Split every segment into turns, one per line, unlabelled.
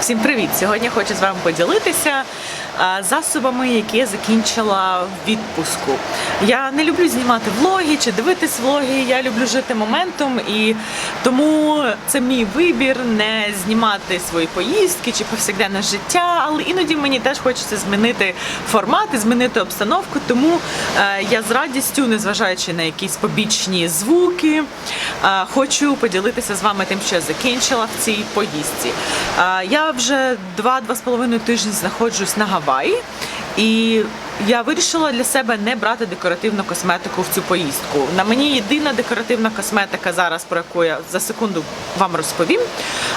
Всім привіт! Сьогодні хочу з вами поділитися засобами, які я закінчила в відпуску. Я не люблю знімати влоги чи дивитись влоги. Я люблю жити моментом, і тому це мій вибір не знімати свої поїздки чи повсякденне життя. Але іноді мені теж хочеться змінити формат і змінити обстановку. Тому е, я з радістю, незважаючи на якісь побічні звуки, е, хочу поділитися з вами тим, що я закінчила в цій поїздці. Е, Я вже два-два з половиною тижні знаходжусь на Гаваї. І я вирішила для себе не брати декоративну косметику в цю поїздку. На мені єдина декоративна косметика зараз, про яку я за секунду вам розповім.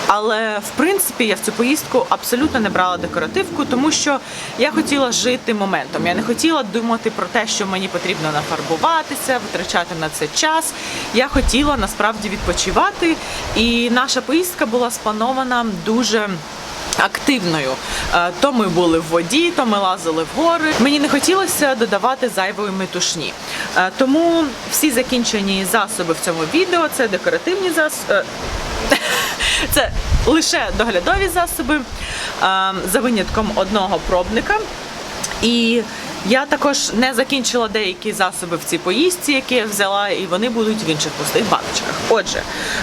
Але в принципі я в цю поїздку абсолютно не брала декоративку, тому що я хотіла жити моментом. Я не хотіла думати про те, що мені потрібно нафарбуватися, витрачати на це час. Я хотіла насправді відпочивати, і наша поїздка була спланована дуже активною. Е, То ми були в воді, то ми лазили в гори. Мені не хотілося додавати зайвої метушні. Е, Тому всі закінчені засоби в цьому відео це декоративні засоби. Це лише доглядові засоби е, за винятком одного пробника. І я також не закінчила деякі засоби в цій поїздці, які я взяла, і вони будуть в інших пустих баночках. Отже,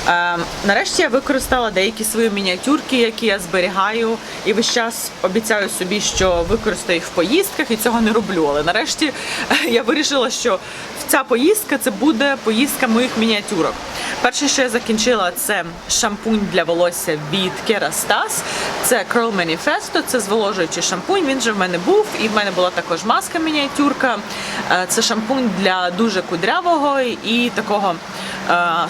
е, нарешті я використала деякі свої мініатюрки, які я зберігаю, і весь час обіцяю собі, що використаю їх в поїздках, і цього не роблю. Але нарешті е, я вирішила, що ця поїздка це буде поїздка моїх мініатюрок. Перше, що я закінчила, це шампунь для волосся від Kerastase. Це Curl Manifesto, це зволожуючий шампунь. Він же в мене був, і в мене була також маска мініатюрка. Е, Це шампунь для дуже кудрявого і такого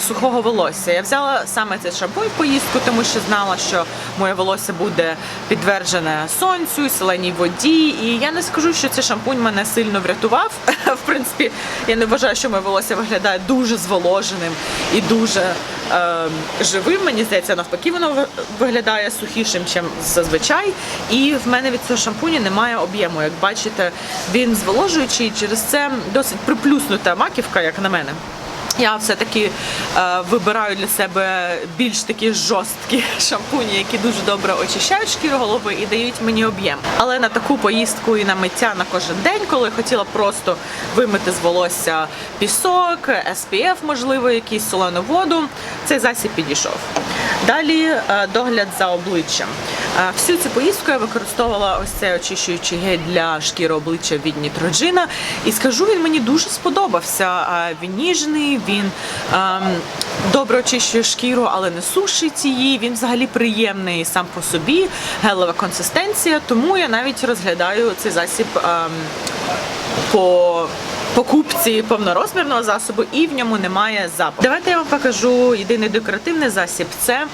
сухого волосся. Я взяла саме цей шампунь в поїздку, тому що знала, що моє волосся буде підтверджене сонцю, соленій воді. І я не скажу, що цей шампунь мене сильно врятував. В принципі, я не вважаю, що моє волосся виглядає дуже зволоженим і дуже е, живим. Мені здається, навпаки, воно виглядає сухішим, ніж зазвичай. І в мене від цього шампуня немає об'єму. Як бачите, він зволожуючий, через це досить приплюснута маківка, як на мене. Я все-таки е, вибираю для себе більш такі жорсткі шампуні, які дуже добре очищають шкіру голови і дають мені об'єм. Але на таку поїздку і на миття на кожен день, коли хотіла просто вимити з волосся пісок, SPF, можливо, якийсь солену воду, цей засіб підійшов. Далі е, догляд за обличчям. Е, Всю цю поїздку я використовувала ось цей очищуючий гель для шкіри обличчя від Нітроджина. І скажу, він мені дуже сподобався. Е, Він ніжний, він ем, добре очищує шкіру, але не сушить її. Він взагалі приємний сам по собі, гелева консистенція. Тому я навіть розглядаю цей засіб ем, по покупці повнорозмірного засобу і в ньому немає запаху. Давайте я вам покажу єдиний декоративний засіб. Це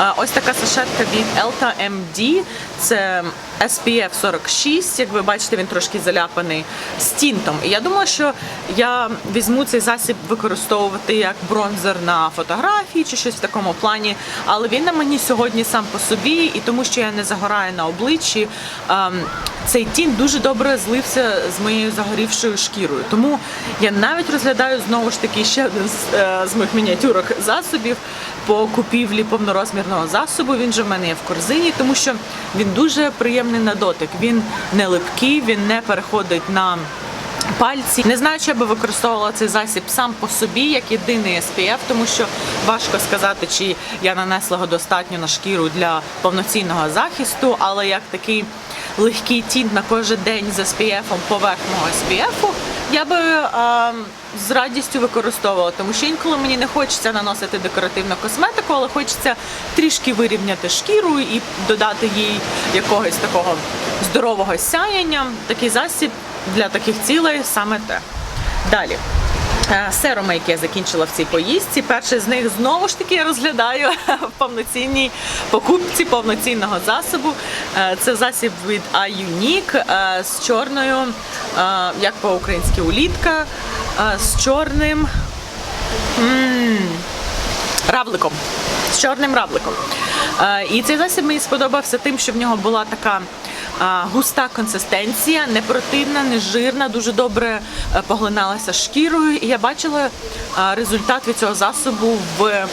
е, ось така сашетка від Elta MD. Це SPF 46. Як ви бачите, він трошки заляпаний з тінтом. І я думала, що я візьму цей засіб використовувати як бронзер на фотографії чи щось в такому плані. Але він на мені сьогодні сам по собі, і тому що я не загораю на обличчі. ем, цей тінь дуже добре злився з моєю загорівшою шкірою. Тому я навіть розглядаю знову ж таки ще один е, з моїх мініатюрок засобів по купівлі повнорозмірного засобу. Він же в мене є в корзині, тому що він дуже приємний на дотик. Він не липкий, він не переходить на пальці. Не знаю, чи я би використовувала цей засіб сам по собі, як єдиний SPF, тому що важко сказати, чи я нанесла його достатньо на шкіру для повноцінного захисту, але як такий легкий тінт на кожен день з SPF поверх мого SPF, я би а, з радістю використовувала, тому що інколи мені не хочеться наносити декоративну косметику, але хочеться трішки вирівняти шкіру і додати їй якогось такого здорового сяєння. Такий засіб для таких цілей саме те. Далі. Е, Серуми, які я закінчила в цій поїздці. Перший з них знову ж таки я розглядаю в повноцінній покупці повноцінного засобу. Е, Це засіб від iUnique е, з чорною, як по-українськи улітка, з чорним равликом. З чорним равликом. І цей засіб мені сподобався тим, що в нього була така густа консистенція, не противна, не жирна, дуже добре е, поглиналася шкірою. І я бачила а, результат від цього засобу в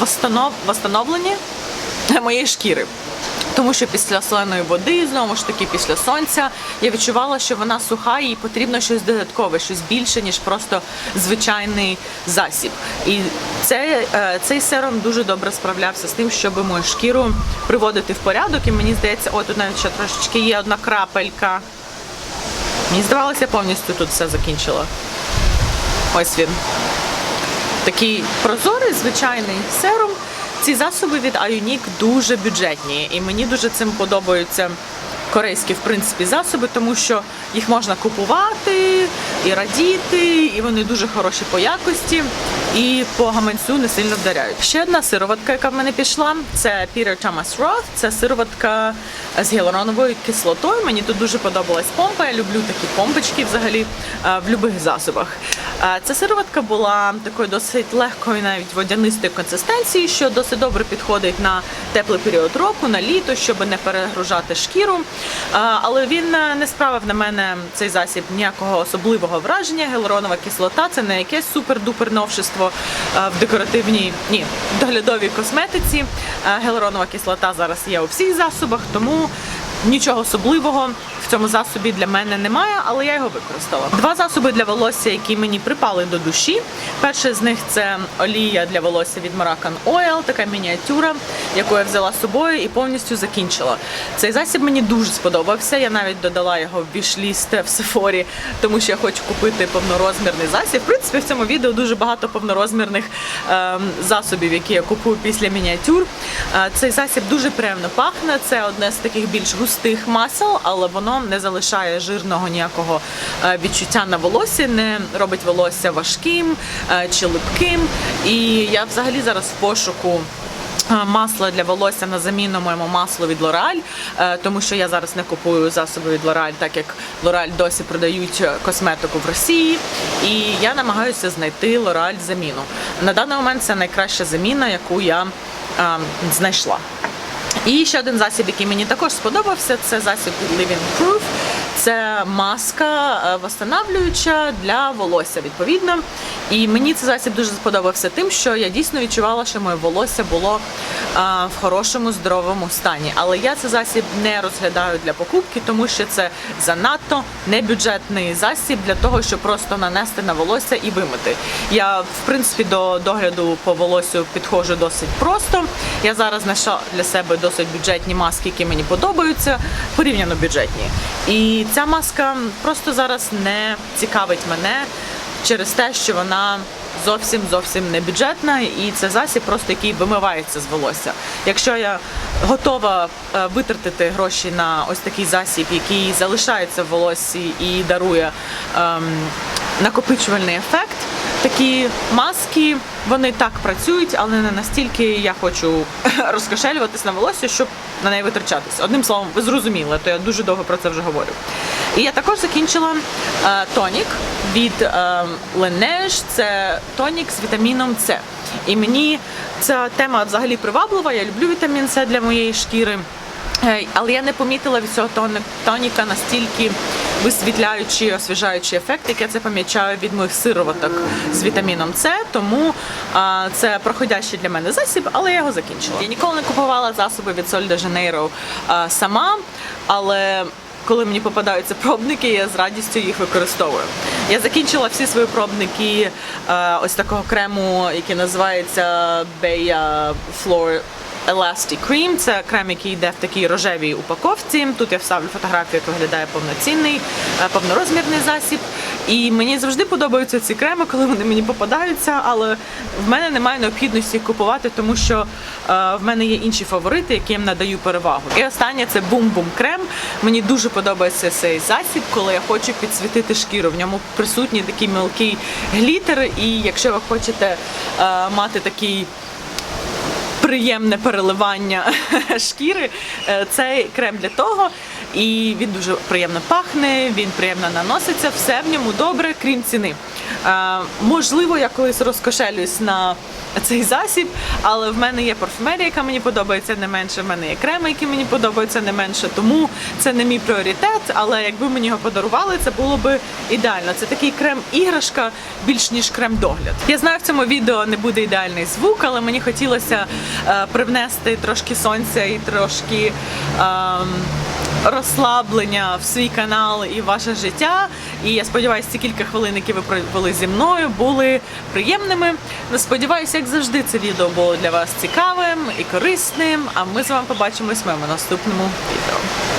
восстанов... восстановленні моєї шкіри. Тому що після соленої води, знову ж таки, після сонця, я відчувала, що вона суха і потрібно щось додаткове, щось більше, ніж просто звичайний засіб. І це, е, цей серум дуже добре справлявся з тим, щоб мою шкіру приводити в порядок. І мені здається, о, тут навіть ще трошечки є одна крапелька. Мені здавалося, повністю тут все закінчила. Ось він. Такий прозорий, звичайний серум. Ці засоби від Аюнік дуже бюджетні, і мені дуже цим подобаються корейські в принципі засоби, тому що їх можна купувати і радіти, і вони дуже хороші по якості і по гаманцю не сильно вдаряють. Ще одна сироватка, яка в мене пішла, це Peter Thomas Roth. Це сироватка з гіалуроновою кислотою. Мені тут дуже подобалась помпа. Я люблю такі помпочки взагалі е, в будь-яких засобах. Е, Ця сироватка була такою досить легкою, навіть водянистої консистенції, що досить добре підходить на теплий період року, на літо, щоб не перегружати шкіру. Е, Але він е, не справив на мене цей засіб ніякого особливого враження. Гелоронова кислота це не якесь супер-дупер новшество е, в декоративній ні, в доглядовій косметиці. Гелоронова кислота зараз є у всіх засобах, тому Нічого особливого в цьому засобі для мене немає, але я його використала. Два засоби для волосся, які мені припали до душі. Перший з них це олія для волосся від Moroccan Oil, така мініатюра, яку я взяла з собою і повністю закінчила. Цей засіб мені дуже сподобався. Я навіть додала його в бішліст в Сефорі, тому що я хочу купити повнорозмірний засіб. В принципі, в цьому відео дуже багато повнорозмірних ем, засобів, які я купую після мініатюр. Е, Цей засіб дуже приємно пахне. Це одне з таких більш густих масел, але воно не залишає жирного ніякого е, відчуття на волосі, не робить волосся важким е, чи липким. І я взагалі зараз в пошуку. е, Масло для волосся на заміну моєму маслу від е, тому що я зараз не купую засоби від L'Oreal, так як L'Oreal досі продають косметику в Росії, і я намагаюся знайти L'Oreal заміну. На даний момент це найкраща заміна, яку я знайшла. І ще один засіб, який мені також сподобався, це засіб Living Proof. Це маска е, восстанавлююча для волосся, відповідно. І мені цей засіб дуже сподобався тим, що я дійсно відчувала, що моє волосся було е, в хорошому здоровому стані. Але я цей засіб не розглядаю для покупки, тому що це занадто небюджетний засіб для того, щоб просто нанести на волосся і вимити. Я в принципі до догляду по волосю підходжу досить просто. Я зараз знайшла для себе досить бюджетні маски, які мені подобаються, порівняно бюджетні. І ця маска просто зараз не цікавить мене через те, що вона зовсім зовсім не бюджетна, і це засіб, просто який вимивається з волосся. Якщо я готова е, витратити гроші на ось такий засіб, який залишається в волоссі і дарує ем, накопичувальний ефект. Такі маски вони так працюють, але не настільки я хочу розкошелюватись на волосся, щоб на неї витрачатись. Одним словом, ви зрозуміли, то я дуже довго про це вже говорю. І я також закінчила е, тонік від е, Laneige. Це тонік з вітаміном С. І мені ця тема взагалі приваблива. Я люблю вітамін С для моєї шкіри. Е, Але я не помітила від цього тоніка настільки висвітляючий, освіжаючий ефект, як я це помічаю від моїх сироваток з вітаміном С. Тому а, це проходящий для мене засіб, але я його закінчила. Я ніколи не купувала засоби від Соль де Жанейро а, сама, але коли мені попадаються пробники, я з радістю їх використовую. Я закінчила всі свої пробники е, ось такого крему, який називається Bea Flor Elastic Cream. Це крем, який йде в такій рожевій упаковці. Тут я вставлю фотографію, як виглядає повноцінний, е, повнорозмірний засіб. І мені завжди подобаються ці креми, коли вони мені попадаються, але в мене немає необхідності їх купувати, тому що е, в мене є інші фаворити, яким надаю перевагу. І останнє це бум-бум крем. Мені дуже подобається цей засіб, коли я хочу підсвітити шкіру. В ньому присутній такий мілкий глітер, і якщо ви хочете е, мати такий приємне переливання шкіри. Е, Цей крем для того, і він дуже приємно пахне, він приємно наноситься, все в ньому добре, крім ціни. Е, Можливо, я колись розкошелюсь на цей засіб, але в мене є парфумерія, яка мені подобається не менше. В мене є креми, які мені подобаються не менше. Тому це не мій пріоритет. Але якби мені його подарували, це було би ідеально. Це такий крем-іграшка більш ніж крем-догляд. Я знаю, в цьому відео не буде ідеальний звук, але мені хотілося привнести трошки сонця і трошки. ем, розслаблення в свій канал і ваше життя. І я сподіваюся, ці кілька хвилин, які ви провели зі мною, були приємними. Сподіваюся, як завжди, це відео було для вас цікавим і корисним. А ми з вами побачимось в моєму наступному відео.